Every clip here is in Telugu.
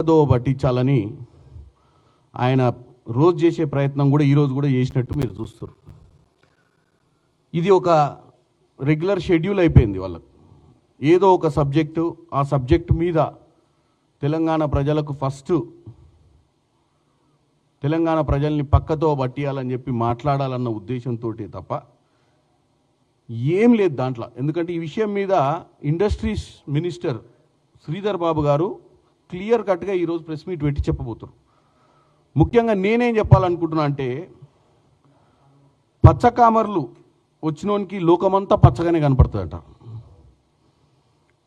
దో పట్టించాలని ఆయన రోజు చేసే ప్రయత్నం కూడా ఈరోజు కూడా చేసినట్టు మీరు చూస్తారు. ఇది ఒక రెగ్యులర్ షెడ్యూల్ అయిపోయింది వాళ్ళకు. ఏదో ఒక సబ్జెక్టు ఆ సబ్జెక్టు మీద తెలంగాణ ప్రజలకు ఫస్ట్ తెలంగాణ ప్రజల్ని పక్కతో పట్టియాలని చెప్పి మాట్లాడాలన్న ఉద్దేశంతో తప్ప ఏం లేదు దాంట్లో. ఎందుకంటే ఈ విషయం మీద ఇండస్ట్రీస్ మినిస్టర్ శ్రీధర్ బాబు గారు క్లియర్ కట్గా ఈరోజు ప్రెస్ మీట్ పెట్టి చెప్పబోతున్నారు ముఖ్యంగా నేనేం చెప్పాలనుకుంటున్నా అంటే పచ్చకామర్లు వచ్చినోనికి లోకమంతా పచ్చగానే కనపడుతుందట.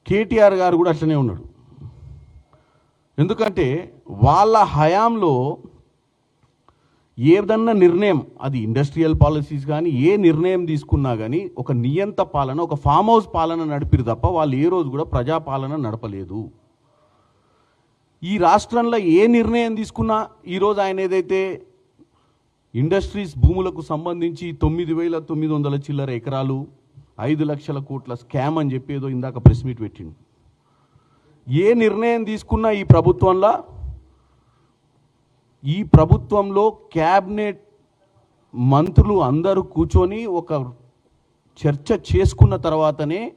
కేటీఆర్ గారు కూడా అట్లనే ఉన్నాడు. ఎందుకంటే వాళ్ళ హయాంలో ఏదన్నా నిర్ణయం అది ఇండస్ట్రియల్ పాలసీస్ కానీ ఏ నిర్ణయం తీసుకున్నా కానీ ఒక నియంత పాలన ఒక ఫామ్ హౌస్ పాలన నడిపిరు తప్ప వాళ్ళు ఏ రోజు కూడా ప్రజాపాలన నడపలేదు. ఈ రాష్ట్రంలో ఏ నిర్ణయం తీసుకున్నా ఈరోజు ఆయన ఏదైతే ఇండస్ట్రీస్ భూములకు సంబంధించి తొమ్మిది వేల తొమ్మిది వందల చిల్లర ఎకరాలు ఐదు లక్షల కోట్ల స్కామ్ అని చెప్పేదో ఇందాక ప్రెస్ మీట్ పెట్టిండు. ఏ నిర్ణయం తీసుకున్నా ఈ ప్రభుత్వంలో ఈ ప్రభుత్వంలో క్యాబినెట్ మంత్రులు అందరూ కూర్చొని ఒక చర్చ చేసుకున్న తర్వాతనే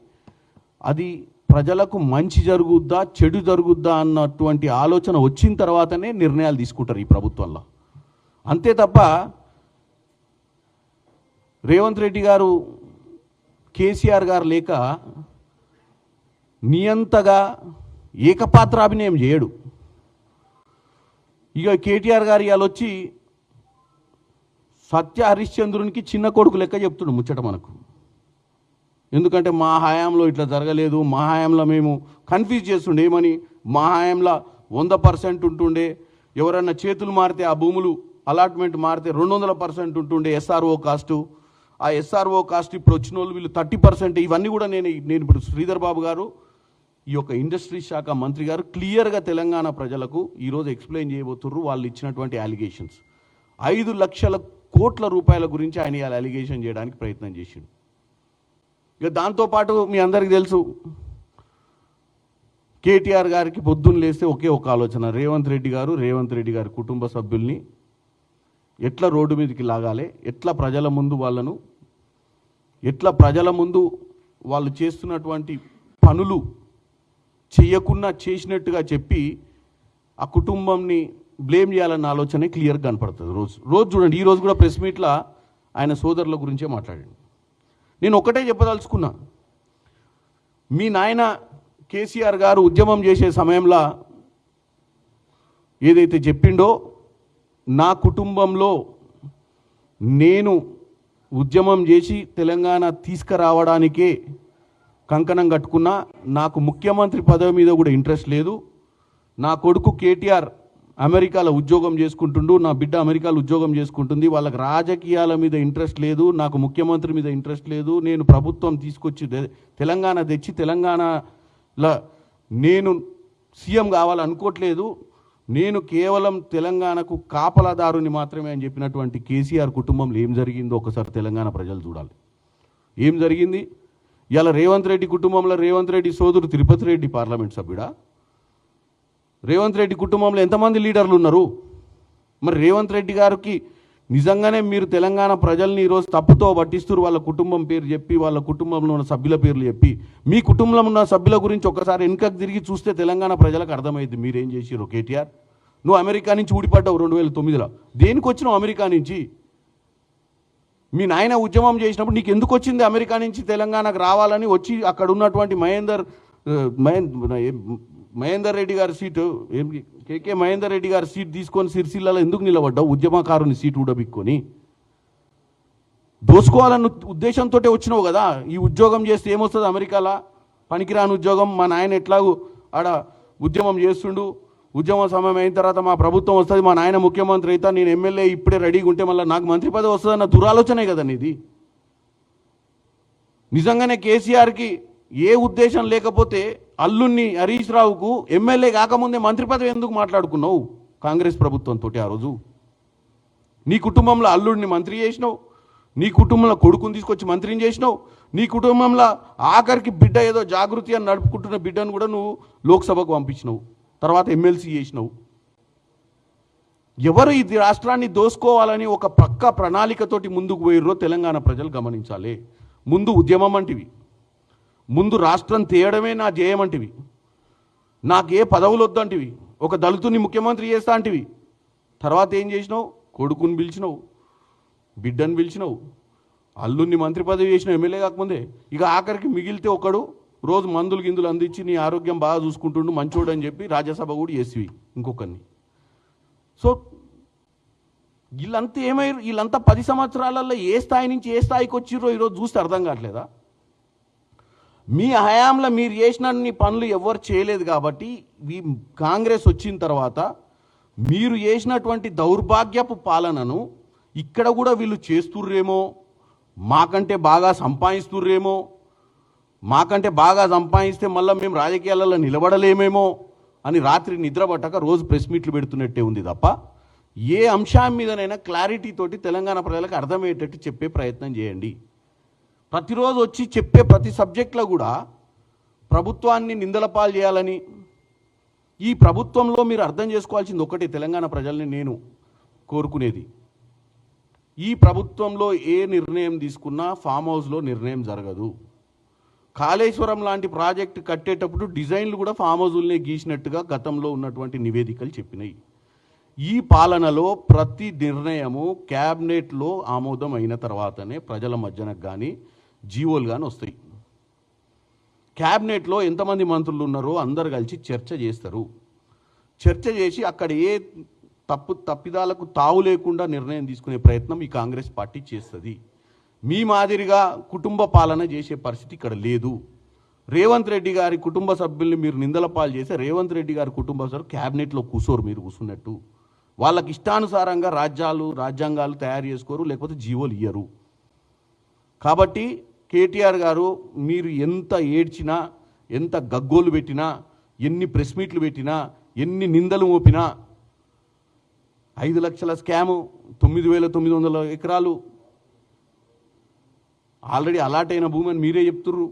అది ప్రజలకు మంచి జరుగుద్దా చెడు జరుగుద్దా అన్నటువంటి ఆలోచన వచ్చిన తర్వాతనే నిర్ణయాలు తీసుకుంటారు ఈ ప్రభుత్వంలో. అంతే తప్ప రేవంత్ రెడ్డి గారు కేసీఆర్ గారు లేక నియంతగా ఏకపాత్రాభినయం చేయడు. ఇక కేటీఆర్ గారు ఇవాళ వచ్చి సత్య హరిశ్చంద్రునికి చిన్న కొడుకు లెక్క చెప్తుడు ముచ్చట మనకు. ఎందుకంటే మా హయాంలో ఇట్లా జరగలేదు మా హయాంలో మేము కన్ఫ్యూజ్ చేస్తుండే. ఏమని? మా హయాంలో వంద పర్సెంట్ ఉంటుండే. ఎవరన్నా చేతులు మారితే ఆ భూములు అలాట్మెంట్ మారితే రెండు వందల పర్సెంట్ ఉంటుండే ఎస్ఆర్ఓ కాస్టు ఆ ఎస్ఆర్ఓ కాస్ట్ ఇప్పుడు వచ్చిన వాళ్ళు వీళ్ళు థర్టీ పర్సెంట్. ఇవన్నీ కూడా నేను నేను ఇప్పుడు శ్రీధర్ బాబు గారు ఈ యొక్క ఇండస్ట్రీ శాఖ మంత్రి గారు క్లియర్గా తెలంగాణ ప్రజలకు ఈరోజు ఎక్స్ప్లెయిన్ చేయబోతున్నారు వాళ్ళు ఇచ్చినటువంటి అలిగేషన్స్ ఐదు లక్షల కోట్ల రూపాయల గురించి ఆయన అలిగేషన్ చేయడానికి ప్రయత్నం చేసిండు. ఇక దాంతోపాటు మీ అందరికీ తెలుసు కేటీఆర్ గారికి పొద్దున్న లేస్తే ఒకే ఒక ఆలోచన. రేవంత్ రెడ్డి గారు రేవంత్ రెడ్డి గారి కుటుంబ సభ్యుల్ని ఎట్లా రోడ్డు మీదకి లాగాలి ఎట్లా ప్రజల ముందు వాళ్ళను ఎట్లా ప్రజల ముందు వాళ్ళు చేస్తున్నటువంటి పనులు చేయకుండా చేసినట్టుగా చెప్పి ఆ కుటుంబంని బ్లేమ్ చేయాలన్న ఆలోచనే క్లియర్గా కనపడుతుంది రోజు. రోజు చూడండి ఈ రోజు కూడా ప్రెస్ మీట్లో ఆయన సోదరుల గురించే మాట్లాడండి. నేను ఒకటే చెప్పదలుచుకున్నా. మీ నాయన కేసీఆర్ గారు ఉద్యమం చేసే సమయంలో ఏదైతే చెప్పిండో నా కుటుంబంలో నేను ఉద్యమం చేసి తెలంగాణ తీసుకురావడానికే కంకణం కట్టుకున్నా నాకు ముఖ్యమంత్రి పదవి మీద కూడా ఇంట్రెస్ట్ లేదు. నా కొడుకు కేటీఆర్ అమెరికాలో ఉద్యోగం చేసుకుంటుండు నా బిడ్డ అమెరికాలో ఉద్యోగం చేసుకుంటుంది వాళ్ళకి రాజకీయాల మీద ఇంట్రెస్ట్ లేదు నాకు ముఖ్యమంత్రి మీద ఇంట్రెస్ట్ లేదు నేను ప్రభుత్వం తీసుకొచ్చి తె- తెలంగాణ తెచ్చి తెలంగాణలో నేను సీఎం కావాలనుకోవట్లేదు నేను కేవలం తెలంగాణకు కాపలాదారుని మాత్రమే అని చెప్పినటువంటి కేసీఆర్ కుటుంబంలో ఏం జరిగిందో ఒకసారి తెలంగాణ ప్రజలు చూడాలి. ఏం జరిగింది? ఇలా రేవంత్ రెడ్డి కుటుంబంలో రేవంత్ రెడ్డి సోదరు తిరుపతి రెడ్డి పార్లమెంట్ సభ్యుడా? రేవంత్ రెడ్డి కుటుంబంలో ఎంతమంది లీడర్లు ఉన్నారు? మరి రేవంత్ రెడ్డి గారికి నిజంగానే మీరు తెలంగాణ ప్రజల్ని ఈరోజు తప్పుతో పట్టిస్తారు వాళ్ళ కుటుంబం పేరు చెప్పి వాళ్ళ కుటుంబంలో ఉన్న సభ్యుల పేర్లు చెప్పి. మీ కుటుంబంలో ఉన్న సభ్యుల గురించి ఒక్కసారి వెనుకకు తిరిగి చూస్తే తెలంగాణ ప్రజలకు అర్థమైంది మీరేం చేసిరు కేటీఆర్? నువ్వు అమెరికా నుంచి ఊడిపడ్డావు రెండు వేల తొమ్మిదిలో. దేనికి వచ్చినావు అమెరికా నుంచి? మీ నాయన ఉద్యమం చేసినప్పుడు నీకు ఎందుకు వచ్చింది అమెరికా నుంచి తెలంగాణకు రావాలని వచ్చి అక్కడ ఉన్నటువంటి మహేందర్ మహేంద్ర మహేందర్ రెడ్డి గారి సీటు ఏం కేకే మహేందర్ రెడ్డి గారి సీట్ తీసుకొని సిరిసిల్లలో ఎందుకు నిలబడ్డావు? ఉద్యమకారుని సీటు ఊడబిక్కొని? దోసుకోవాలన్న ఉద్దేశంతో వచ్చినావు కదా? ఈ ఉద్యోగం చేస్తే ఏమొస్తుంది అమెరికాలో? పనికిరాని ఉద్యోగం? మా నాయన ఎట్లాగూ ఆడ ఉద్యమం చేస్తుండు. ఉద్యమ సమయం అయిన తర్వాత మా ప్రభుత్వం వస్తుంది మా నాయన ముఖ్యమంత్రి అయితే నేను ఎమ్మెల్యే ఇప్పుడే రెడీగా ఉంటే మళ్ళీ నాకు మంత్రి పదవి వస్తుందన్న దురాలోచనే కదా నీది? నిజంగానే కేసీఆర్కి ఏ ఉద్దేశం లేకపోతే అల్లుణ్ణి హరీష్ రావుకు ఎమ్మెల్యే కాకముందే మంత్రి పదవి ఎందుకు మాట్లాడుకున్నావు కాంగ్రెస్ ప్రభుత్వంతో ఆ రోజు? నీ కుటుంబంలో అల్లుడిని మంత్రి చేసినావు నీ కుటుంబంలో కొడుకుని తీసుకొచ్చి మంత్రిని చేసినావు నీ కుటుంబంలో ఆఖరికి బిడ్డ ఏదో జాగృతి అని నడుపుకుంటున్న బిడ్డను కూడా నువ్వు లోక్సభకు పంపించినావు తర్వాత ఎమ్మెల్సీ చేసినావు. ఎవరు ఇది రాష్ట్రాన్ని దోసుకోవాలని ఒక పక్క ప్రణాళికతోటి ముందుకు పోయిర్రో తెలంగాణ ప్రజలు గమనించాలి. ముందు ఉద్యమం అంటివి. ముందు రాష్ట్రం తేయడమే నా జయమంటివి నాకు ఏ పదవులు వద్దంటివి ఒక దళితుని ముఖ్యమంత్రి చేస్తా అంటివి. తర్వాత ఏం చేసినావు? కొడుకుని పిలిచినావు. బిడ్డని పిలిచినావు. అల్లుని మంత్రి పదవి చేసిన ఎమ్మెల్యే కాకముందే ఇక ఆఖరికి మిగిలితే ఒకడు రోజు మందులు గిందులు అందించి నీ ఆరోగ్యం బాగా చూసుకుంటుండు మంచోడు అని చెప్పి రాజ్యసభ కూడా చేసివి ఇంకొకరిని. సో వీళ్ళంతా ఏమయ్యారు వీళ్ళంతా పది సంవత్సరాలలో ఏ స్థాయి నుంచి ఏ స్థాయికి వచ్చిర్రో ఈరోజు చూస్తే అర్థం కావట్లేదా? మీ హయాంలో మీరు చేసినన్ని పనులు ఎవరు చేయలేదు కాబట్టి ఈ కాంగ్రెస్ వచ్చిన తర్వాత మీరు చేసినటువంటి దౌర్భాగ్యపు పాలనను ఇక్కడ కూడా వీళ్ళు చేస్తుర్రేమో మాకంటే బాగా సంపాదిస్తుర్రేమో మాకంటే బాగా సంపాదిస్తే మళ్ళీ మేము రాజకీయాలలో నిలబడలేమేమో అని రాత్రి నిద్రపట్టక రోజు ప్రెస్ మీట్లు పెడుతున్నట్టే ఉంది తప్ప ఏ అంశం మీదనైనా క్లారిటీ తోటి తెలంగాణ ప్రజలకు అర్థమయ్యేటట్టు చెప్పే ప్రయత్నం చేయండి. ప్రతిరోజు వచ్చి చెప్పే ప్రతి సబ్జెక్ట్లో కూడా ప్రభుత్వాన్ని నిందల పాలు చేయాలని ఈ ప్రభుత్వంలో మీరు అర్థం చేసుకోవాల్సింది ఒకటి తెలంగాణ ప్రజల్ని నేను కోరుకునేది. ఈ ప్రభుత్వంలో ఏ నిర్ణయం తీసుకున్నా ఫామ్ హౌస్లో నిర్ణయం జరగదు. కాళేశ్వరం లాంటి ప్రాజెక్టు కట్టేటప్పుడు డిజైన్లు కూడా ఫామ్ హౌజుల్నే గీసినట్టుగా గతంలో ఉన్నటువంటి నివేదికలు చెప్పినాయి. ఈ పాలనలో ప్రతి నిర్ణయము క్యాబినెట్లో ఆమోదం అయిన తర్వాతనే ప్రజల మధ్యనకు కానీ జీవోలు కానీ వస్తాయి క్యాబినెట్లో ఎంతమంది మంత్రులు ఉన్నారో అందరు కలిసి చర్చ చేస్తారు. చర్చ చేసి అక్కడ ఏ తప్పు తప్పిదాలకు తావు లేకుండా నిర్ణయం తీసుకునే ప్రయత్నం ఈ కాంగ్రెస్ పార్టీ చేస్తుంది. మీ మాదిరిగా కుటుంబ పాలన చేసే పరిస్థితి ఇక్కడ లేదు. రేవంత్ రెడ్డి గారి కుటుంబ సభ్యుల్ని మీరు నిందల పాలు చేస్తే రేవంత్ రెడ్డి గారి కుటుంబ సభ్యులు క్యాబినెట్లో కూర్చోరు మీరు కూర్చున్నట్టు వాళ్ళకి ఇష్టానుసారంగా రాజ్యాలు రాజ్యాంగాలు తయారు చేసుకోరు లేకపోతే జీవోలు ఇయ్యరు. కాబట్టి కేటీఆర్ గారు మీరు ఎంత ఏడ్చినా ఎంత గగ్గోలు పెట్టినా ఎన్ని ప్రెస్ మీట్లు పెట్టినా ఎన్ని నిందలు మోపినా ఐదు లక్షల స్కాము తొమ్మిది వేల తొమ్మిది వందల ఎకరాలు. ఆల్రెడీ అలాట్ అయిన భూమి అని మీరే చెప్తుర్రు.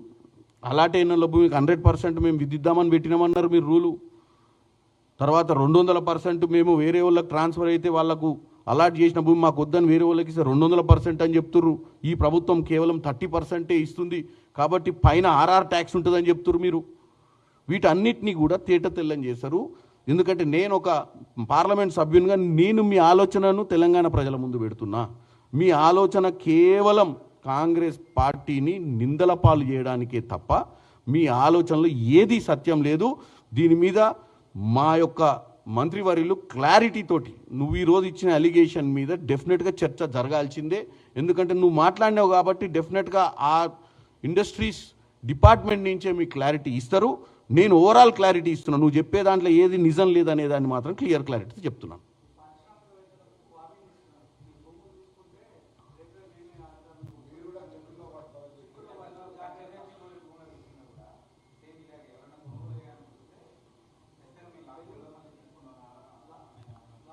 అలాట్ అయిన భూమికి హండ్రెడ్ పర్సెంట్ మేము విధిద్దామని పెట్టినామన్నారు మీరు రూలు. తర్వాత రెండు వందల పర్సెంట్ మేము వేరే వాళ్ళకి ట్రాన్స్ఫర్ అయితే వాళ్ళకు అలాట్ చేసిన భూమి మాకు వద్దని వేరే వాళ్ళకి ఇస్తే రెండు వందల పర్సెంట్ అని చెప్తుర్రు. ఈ ప్రభుత్వం కేవలం థర్టీ పర్సెంటే ఇస్తుంది. కాబట్టి పైన ఆర్ఆర్ ట్యాక్స్ ఉంటుందని చెప్తుర్రు మీరు. వీటన్నిటినీ కూడా తేట తెల్లని చేశారు. ఎందుకంటే నేను ఒక పార్లమెంట్ సభ్యునిగా నేను మీ ఆలోచనను తెలంగాణ ప్రజల ముందు పెడుతున్నా. మీ ఆలోచన కేవలం కాంగ్రెస్ పార్టీని నిందల పాలు చేయడానికే తప్ప మీ ఆలోచనలో ఏది సత్యం లేదు. దీని మీద మా యొక్క మంత్రివర్యులు క్లారిటీ తోటి నువ్వు ఈరోజు ఇచ్చిన అలిగేషన్ మీద డెఫినెట్గా చర్చ జరగాల్సిందే. ఎందుకంటే నువ్వు మాట్లాడినావు కాబట్టి డెఫినెట్గా ఆ ఇండస్ట్రీస్ డిపార్ట్మెంట్ నుంచే మీకు క్లారిటీ ఇస్తారు. నేను ఓవరాల్ క్లారిటీ ఇస్తున్నాను నువ్వు చెప్పే దాంట్లో ఏది నిజం లేదనే దాన్ని మాత్రం క్లియర్ క్లారిటీ చెప్తున్నాను.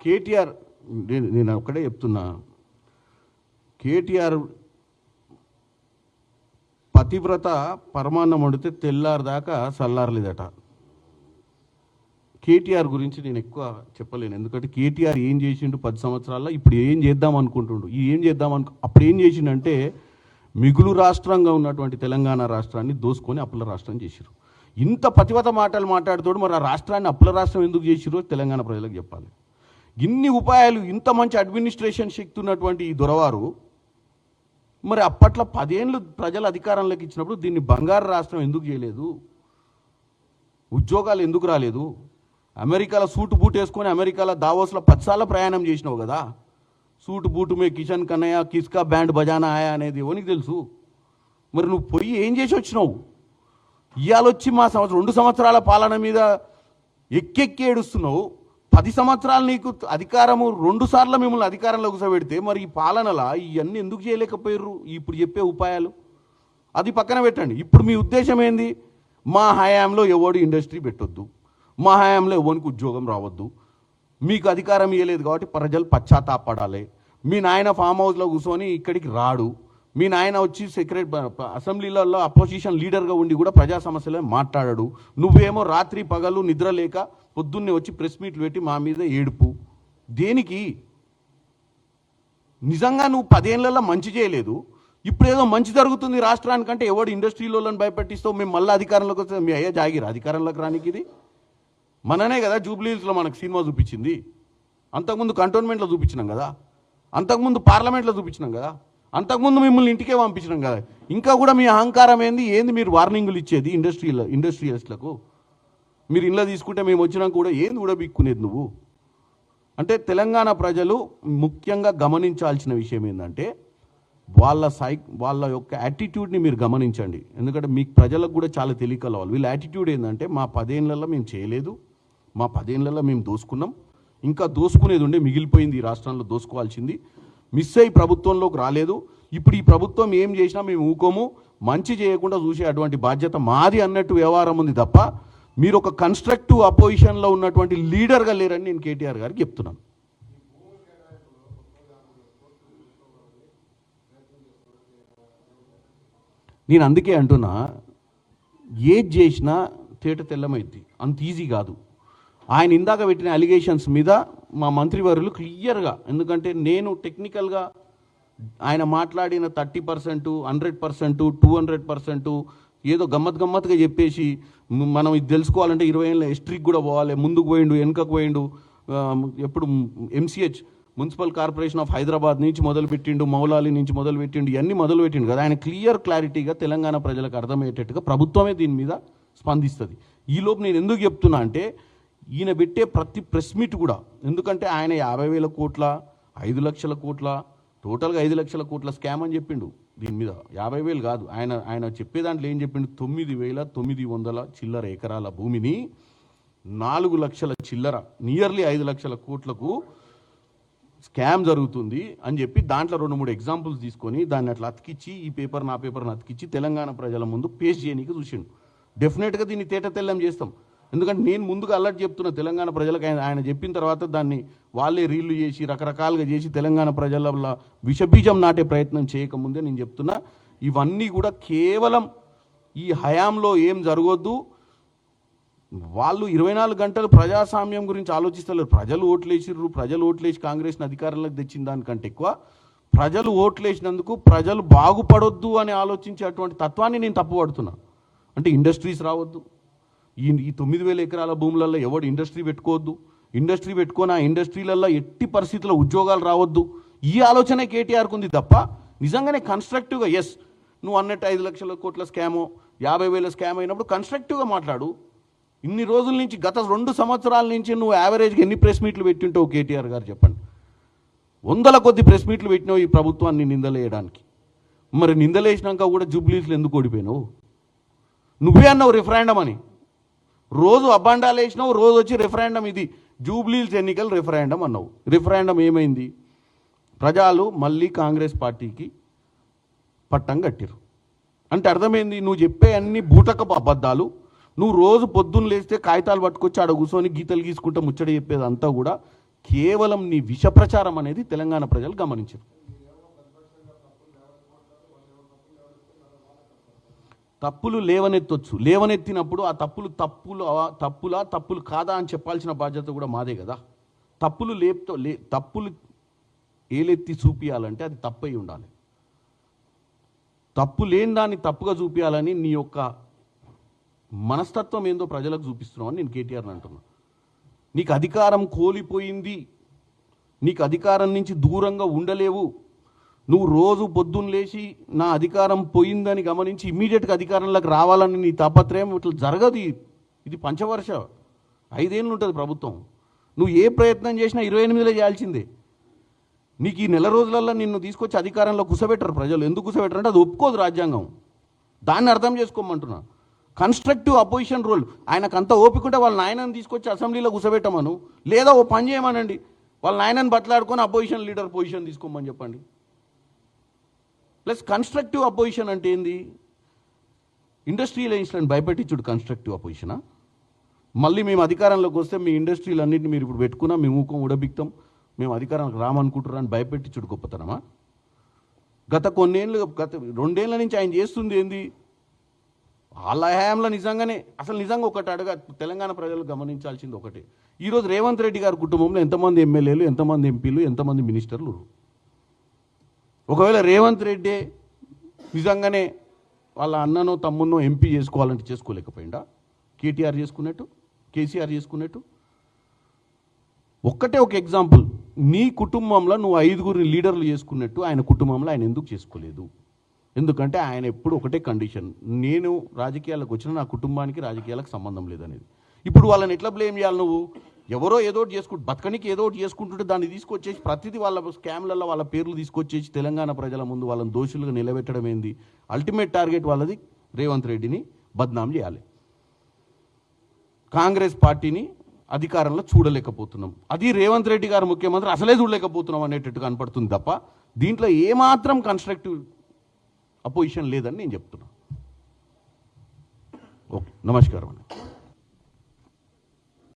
కేటీఆర్ నేను నేను ఒక్కడే చెప్తున్నా. కేటీఆర్ పతివ్రత పరమాన్నం వండితే తెల్లారిదాకా చల్లారలేదట కేటీఆర్ గురించి నేను ఎక్కువ చెప్పలేను. ఎందుకంటే కేటీఆర్ ఏం చేసిండు పది సంవత్సరాల్లో ఇప్పుడు ఏం చేద్దాం అనుకుంటుండు? ఈ ఏం చేద్దాం అనుకు అప్పుడు ఏం చేసిండంటే మిగులు రాష్ట్రంగా ఉన్నటువంటి తెలంగాణ రాష్ట్రాన్ని దోసుకొని అప్పుల రాష్ట్రం చేసిరు ఇంత పతివత మాటలు మాట్లాడుతూ మరి ఆ రాష్ట్రాన్ని అప్పుల రాష్ట్రం ఎందుకు చేసిరో తెలంగాణ ప్రజలకు చెప్పాలి. ఇన్ని ఉపాయాలు ఇంత మంచి అడ్మినిస్ట్రేషన్ శక్తి ఉన్నటువంటి ఈ దొరవారు మరి అప్పట్లో పదేళ్ళు ప్రజల అధికారంలోకి ఇచ్చినప్పుడు దీన్ని బంగారు రాష్ట్రం ఎందుకు చేయలేదు? ఉద్యోగాలు ఎందుకు రాలేదు? అమెరికాలో సూటు బూట్ వేసుకొని అమెరికాలో దావోస్లో పచ్చసార్లు ప్రయాణం చేసినావు కదా? సూటు బూటు మే కిషన్ కన్నయ్య కిస్కా బ్యాండ్ బజానా ఆయా అనేది ఎవరికి తెలుసు? మరి నువ్వు పోయి ఏం చేసి వచ్చినావు? ఇవాళ వచ్చి మా సంవత్సరం రెండు సంవత్సరాల పాలన మీద ఎక్కెక్కి ఏడుస్తున్నావు? పది సంవత్సరాలు నీకు అధికారము రెండు సార్లు మిమ్మల్ని అధికారంలో కూర్చోబెడితే మరి ఈ పాలనలా ఇవన్నీ ఎందుకు చేయలేకపోయారు ఇప్పుడు చెప్పే ఉపాయాలు. అది పక్కన పెట్టండి. ఇప్పుడు మీ ఉద్దేశం ఏంది? మా హయాంలో ఎవడు ఇండస్ట్రీ పెట్టొద్దు. మా హయాంలో ఎవరికి ఉద్యోగం రావద్దు. మీకు అధికారం ఇవ్వలేదు కాబట్టి ప్రజలు పశ్చాత్తాపడాలి. మీ నాయన ఫామ్ హౌస్లో కూర్చొని ఇక్కడికి రాడు. మీ నాయన వచ్చి సెక్రటరీ అసెంబ్లీలలో అపోజిషన్ లీడర్గా ఉండి కూడా ప్రజా సమస్యలే మాట్లాడాడు. నువ్వేమో రాత్రి పగలు నిద్ర లేక పొద్దున్నే వచ్చి ప్రెస్ మీట్లు పెట్టి మా మీద ఏడుపు. దేనికి? నిజంగా నువ్వు పదేళ్ళలో మంచి చేయలేదు. ఇప్పుడు ఏదో మంచి జరుగుతుంది రాష్ట్రానికంటే ఎవడు ఇండస్ట్రీలోని భయపెట్టిస్తావు? మేము మళ్ళీ అధికారంలోకి వస్తే మీ అయ్యా జాగిరా అధికారంలోకి రానికి ఇది? మననే కదా జూబ్లీహిల్స్లో మనకు సినిమా చూపించింది. అంతకుముందు కంటోన్మెంట్లో చూపించినాం కదా. అంతకుముందు పార్లమెంట్లో చూపించినాం కదా. అంతకుముందు మిమ్మల్ని ఇంటికే పంపించినాం కదా. ఇంకా కూడా మీ అహంకారం ఏంది? ఏంది మీరు వార్నింగులు ఇచ్చేది ఇండస్ట్రీలో ఇండస్ట్రియలిస్ట్లకు? మీరు ఇంట్లో తీసుకుంటే మేము వచ్చినాక కూడా ఏంది కూడా బిక్కునేది నువ్వు? అంటే తెలంగాణ ప్రజలు ముఖ్యంగా గమనించాల్సిన విషయం ఏంటంటే వాళ్ళ సై వాళ్ళ యొక్క యాటిట్యూడ్ని మీరు గమనించండి. ఎందుకంటే మీకు ప్రజలకు కూడా చాలా తెలియకలవాలి. వీళ్ళ యాటిట్యూడ్ ఏంటంటే మా పదేళ్ళల్లో మేము చేయలేదు మా పదేళ్ళల్లో మేము దోసుకున్నాం. ఇంకా దోసుకునేది ఉండే మిగిలిపోయింది ఈ రాష్ట్రంలో దోసుకోవాల్సింది. మిస్ అయ్యి ప్రభుత్వంలోకి రాలేదు. ఇప్పుడు ఈ ప్రభుత్వం ఏం చేసినా మేము ఊకోము. మంచి చేయకుండా చూసే అటువంటి బాధ్యత మాది అన్నట్టు వ్యవహారం ఉంది తప్ప మీరు ఒక కన్స్ట్రక్టివ్ అపోజిషన్లో ఉన్నటువంటి లీడర్గా లేరని నేను కేటీఆర్ గారికి చెప్తున్నాను. నేను అందుకే అంటున్నా ఏది చేసినా తేట తెల్లమైద్ది. అంత ఈజీ కాదు. ఆయన ఇందాక పెట్టిన అలిగేషన్స్ మీద మా మంత్రివర్యులు క్లియర్గా ఎందుకంటే నేను టెక్నికల్గా ఆయన మాట్లాడిన thirty percent hundred percent two hundred percent ఏదో గమ్మత్ గమ్మత్గా చెప్పేసి మనం ఇది తెలుసుకోవాలంటే ఇరవై ఏళ్ళ హిస్టరీకి కూడా పోవాలి ముందుకు పోయిండు వెనుకకు పోయిండు. ఎప్పుడు MCH municipal corporation of Hyderabad నుంచి మొదలు పెట్టిండు మౌలాలి నుంచి మొదలు పెట్టిండు ఇవన్నీ మొదలు పెట్టిండు కదా. ఆయన క్లియర్ క్లారిటీగా తెలంగాణ ప్రజలకు అర్థమయ్యేటట్టుగా ప్రభుత్వమే దీని మీద స్పందిస్తుంది. ఈలోపు నేను ఎందుకు చెప్తున్నా అంటే ఈయన పెట్టే ప్రతి ప్రెస్ మీట్ కూడా ఎందుకంటే ఆయన యాభై వేల కోట్ల ఐదు లక్షల కోట్ల టోటల్గా ఐదు లక్షల కోట్ల స్కామ్ అని చెప్పిండు. దీని మీద యాభై వేలు కాదు. ఆయన ఆయన చెప్పే దాంట్లో ఏం చెప్పిండు? తొమ్మిది వేల తొమ్మిది వందల చిల్లర ఎకరాల భూమిని నాలుగు లక్షల చిల్లర నియర్లీ ఐదు లక్షల కోట్లకు స్కామ్ జరుగుతుంది అని చెప్పి దాంట్లో రెండు మూడు ఎగ్జాంపుల్స్ తీసుకొని దాన్ని అట్లా అతికిచ్చి ఈ పేపర్ నా పేపర్ని అతికిచ్చి తెలంగాణ ప్రజల ముందు పేస్ట్ చేయనీకి చూసిండు. డెఫినెట్గా దీన్ని తేట తెల్లం చేస్తాం. ఎందుకంటే నేను ముందుగా అలర్ట్ చెప్తున్న తెలంగాణ ప్రజలకు ఆయన ఆయన చెప్పిన తర్వాత దాన్ని వాళ్ళే రీళ్ళు చేసి రకరకాలుగా చేసి తెలంగాణ ప్రజల విషబీజం నాటే ప్రయత్నం చేయకముందే నేను చెప్తున్నా ఇవన్నీ కూడా కేవలం ఈ హయాంలో ఏం జరగొద్దు. వాళ్ళు ఇరవై నాలుగు గంటలు ప్రజాస్వామ్యం గురించి ఆలోచిస్తలేరు. ప్రజలు ఓట్లేసిర్రు ప్రజలు ఓట్లేసి కాంగ్రెస్ని అధికారంలోకి తెచ్చిన దానికంటే ఎక్కువ ప్రజలు ఓట్లేసినందుకు ప్రజలు బాగుపడొద్దు అని ఆలోచించేటువంటి తత్వాన్ని నేను తప్పుపడుతున్నా. అంటే ఇండస్ట్రీస్ రావద్దు. ఈ ఈ తొమ్మిది వేల ఎకరాల భూములలో ఎవడు ఇండస్ట్రీ పెట్టుకోవద్దు? ఇండస్ట్రీ పెట్టుకొని ఆ ఇండస్ట్రీలలో ఎట్టి పరిస్థితుల్లో ఉద్యోగాలు రావద్దు? ఈ ఆలోచనే కేటీఆర్కు ఉంది తప్ప నిజంగానే కన్స్ట్రక్టివ్గా ఎస్ నువ్వు అన్నట్టు ఐదు లక్షల కోట్ల స్కామో యాభై వేల స్కామ్ అయినప్పుడు కన్స్ట్రక్టివ్గా మాట్లాడు. ఇన్ని రోజుల నుంచి గత రెండు సంవత్సరాల నుంచి నువ్వు యావరేజ్గా ఎన్ని ప్రెస్ మీట్లు పెట్టింటావు కేటీఆర్ గారు చెప్పండి. వందల కొద్ది ప్రెస్ మీట్లు పెట్టినావు ఈ ప్రభుత్వాన్ని నిందలేయడానికి. మరి నిందలేసినాక కూడా జూబ్లీస్లు ఎందుకు ఓడిపోయినావు? నువ్వే అన్నావు రిఫరాండం అని. రోజు అబాండాలు వేసినావు రోజు వచ్చి రిఫరెండం ఇది. జూబ్లీల్స్ ఎన్నికలు రిఫరెండం అన్నావు. రిఫరెండం ఏమైంది? ప్రజలు మళ్ళీ కాంగ్రెస్ పార్టీకి పట్టం కట్టిరు అంటే అర్థమైంది నువ్వు చెప్పే అన్ని బూటకపు అబద్ధాలు నువ్వు రోజు పొద్దున్న లేస్తే కాగితాలు పట్టుకొచ్చి ఆడ కూర్చొని గీతలు గీసుకుంటా ముచ్చట చెప్పేది అంతా కూడా కేవలం నీ విష ప్రచారం అనేది తెలంగాణ ప్రజలు గమనించారు. తప్పులు లేవనెత్తొచ్చు. లేవనెత్తినప్పుడు ఆ తప్పులు తప్పులు తప్పులా తప్పులు కాదా అని చెప్పాల్సిన బాధ్యత కూడా మాదే కదా. తప్పులు లేపుతో లే తప్పులు ఏలెత్తి చూపియాలంటే అది తప్పై ఉండాలి. తప్పు లేని దాన్ని తప్పుగా చూపించాలని నీ యొక్క మనస్తత్వం ఏందో ప్రజలకు చూపిస్తున్నావు అని నేను కేటీఆర్ని అంటున్నా. నీకు అధికారం కోల్పోయింది. నీకు అధికారం నుంచి దూరంగా ఉండలేవు. నువ్వు రోజు పొద్దున్న లేచి నా అధికారం పోయిందని గమనించి ఇమీడియట్గా అధికారంలోకి రావాలని నీ తాపత్రయం ఇట్లా జరగదు. ఇది. పంచవర్ష. ఐదేళ్ళు ఉంటుంది ప్రభుత్వం. నువ్వు ఏ ప్రయత్నం చేసినా ఇరవై ఎనిమిదిలో చేయాల్సిందే. నీకు ఈ నెల రోజులలో నిన్ను తీసుకొచ్చి అధికారంలో కుసబెట్టరు ప్రజలు. ఎందుకు కుసబెట్టరు అంటే అది ఒప్పుకోదు రాజ్యాంగం. దాన్ని అర్థం చేసుకోమంటున్నా. కన్స్ట్రక్టివ్ అపోజిషన్ రోల్ ఆయనకు అంత ఓపికంటే వాళ్ళ నాయనని తీసుకొచ్చి అసెంబ్లీలో కుసబెట్టమను. లేదా ఓ పని చేయమనండి. వాళ్ళ నాయనని బట్లాడుకొని అపోజిషన్ లీడర్ పొజిషన్ తీసుకోమని చెప్పండి. ప్లస్ కన్స్ట్రక్టివ్ అపోజిషన్ అంటే ఏంది? ఇండస్ట్రియలైజేషన్ భయపెట్టించుడు కన్స్ట్రక్టివ్ అపోజిషనా మళ్ళీ మేము అధికారంలోకి వస్తే మీ ఇండస్ట్రీలు అన్నింటిని మీరు ఇప్పుడు పెట్టుకున్నా మేము ఊకం ఉడబిక్తాం మేము అధికారానికి రామనుకుంటున్నాం అని భయపెట్టించుడు గొప్పతనమా? గత కొన్నేళ్ళు గత రెండేళ్ళ నుంచి ఆయన చేస్తుంది ఏంది? వాళ్ళ హయాంలో నిజంగానే అసలు నిజంగా ఒకటి అడగ తెలంగాణ ప్రజలు గమనించాల్సింది ఒకటి. ఈరోజు రేవంత్ రెడ్డి గారి కుటుంబంలో ఎంతమంది ఎమ్మెల్యేలు ఎంతమంది ఎంపీలు ఎంతమంది మినిస్టర్లు ఉన్నారు? ఒకవేళ రేవంత్ రెడ్డి నిజంగానే వాళ్ళ అన్ననో తమ్మున్నో ఎంపీ చేసుకోవాలంటే చేసుకోలేకపోయిందా కేటీఆర్ చేసుకున్నట్టు? కేసీఆర్ చేసుకున్నట్టు? ఒక్కటే ఒక ఎగ్జాంపుల్. నీ కుటుంబంలో నువ్వు ఐదుగురిని లీడర్లు చేసుకున్నట్టు ఆయన కుటుంబంలో ఆయన ఎందుకు చేసుకోలేదు? ఎందుకంటే ఆయన ఎప్పుడు ఒకటే కండిషన్. నేను రాజకీయాలకు వచ్చిన నా కుటుంబానికి రాజకీయాలకు సంబంధం లేదనేది. ఇప్పుడు వాళ్ళని ఎట్లా బ్లేమ్ చేయాలి నువ్వు? ఎవరో ఏదో ఒకటి చేసుకుంటు బతకనికి ఏదో ఒకటి చేసుకుంటుంటే దాన్ని తీసుకొచ్చేసి ప్రతిదీ వాళ్ళ స్కామ్లలో వాళ్ళ పేర్లు తీసుకొచ్చేసి తెలంగాణ ప్రజల ముందు వాళ్ళని దోషులుగా నిలబెట్టడం ఏంది? అల్టిమేట్ టార్గెట్ వాళ్ళది రేవంత్ రెడ్డిని బద్నాం చేయాలి. కాంగ్రెస్ పార్టీని అధికారంలో చూడలేకపోతున్నాం. అది రేవంత్ రెడ్డి గారు ముఖ్యమంత్రి అసలే చూడలేకపోతున్నాం అనేటట్టు కనపడుతుంది తప్ప దీంట్లో ఏమాత్రం కన్స్ట్రక్టివ్ అపోజిషన్ లేదని నేను చెప్తున్నా. ఓకే. నమస్కారం అండి.